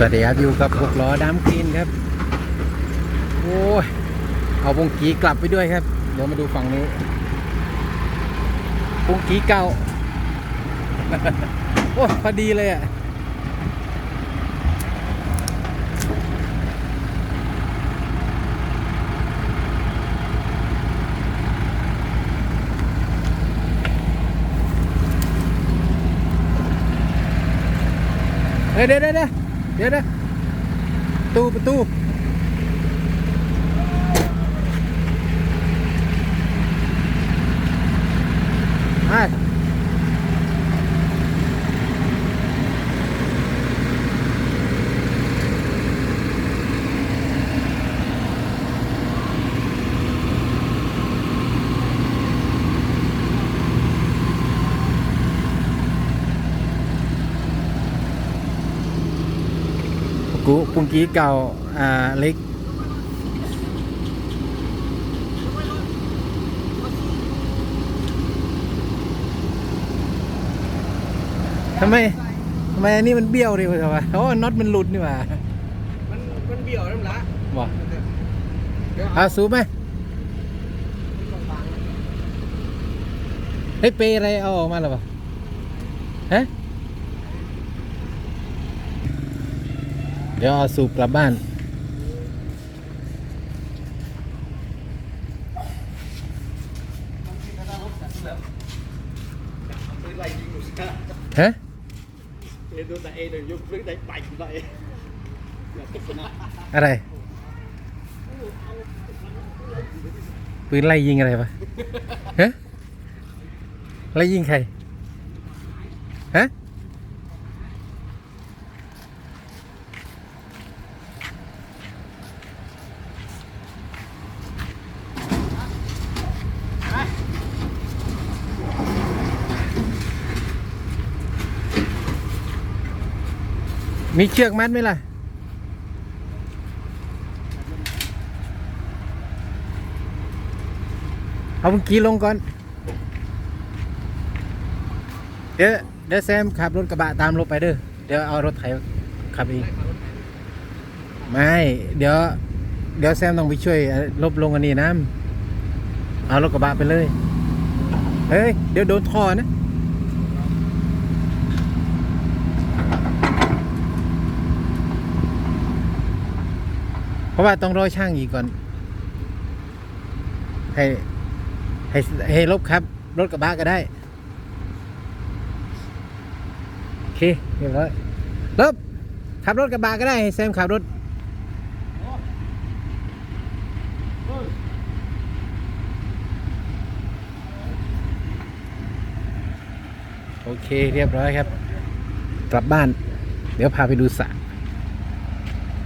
สวัสดีครับอยู่กับหกล้อดำกรีนครับ โอ้ย เอาวงกีกลับไปด้วยครับ เดี๋ยวมาดูฝั่งนี้วงกีเก่า โอ้พอดีเลยอะเดี๋ยวเดี๋ยวเดี๋ยว เดี๋ยวเดี๋ยวประตูประตูไป กูปุงกี้เก่า อ่า เล็ก ทำไม ทำไมอันนี้มันเบี้ยวดิวะทำไมโอ้น็อตมันหลุดนี่หว่ามันมันเบี้ยวน้ำละว่ะเดี๋ยวเอาสูบไหมต้องฟังเฮ้ยเปรย์อะไรเอาออกมาหรอเปล่าฮะ เดี๋ยวเอาสูบกลับบ้านปืนไล่ยิงอยู่ซะฮะเอ็นโดนแต่เอ็นเดี๋ยยุบปืนได้ไปไปอย่าติดนะอะไร ปืนไล่ยิงอะไรปะฮะไล่ยิงใครฮะ มีเชือกมัดไหมล่ะ เอาเมื่อกี้ลงก่อน เดี๋ยวเดี๋ยวแซมขับรถกระบะตามรถไปเด้อ เดี๋ยวเอารถไถขับเองไม่ เดี๋ยว เดี๋ยวแซมต้องไปช่วยลบลงอันนี้น้ำเอารถกระบะไปเลย เฮ้ย เดี๋ยวโดนท่อนะ ราะว่าต้องรอช่างอีกก่อน ให้ให้ให้ลบครับ รถกระบะก็ได้ โอเคเรียบร้อยลบขับรถกระบะก็ได้ ให้แซมขับรถโอเคเรียบร้อยครับ กลับบ้าน เดี๋ยวพาไปดูสระ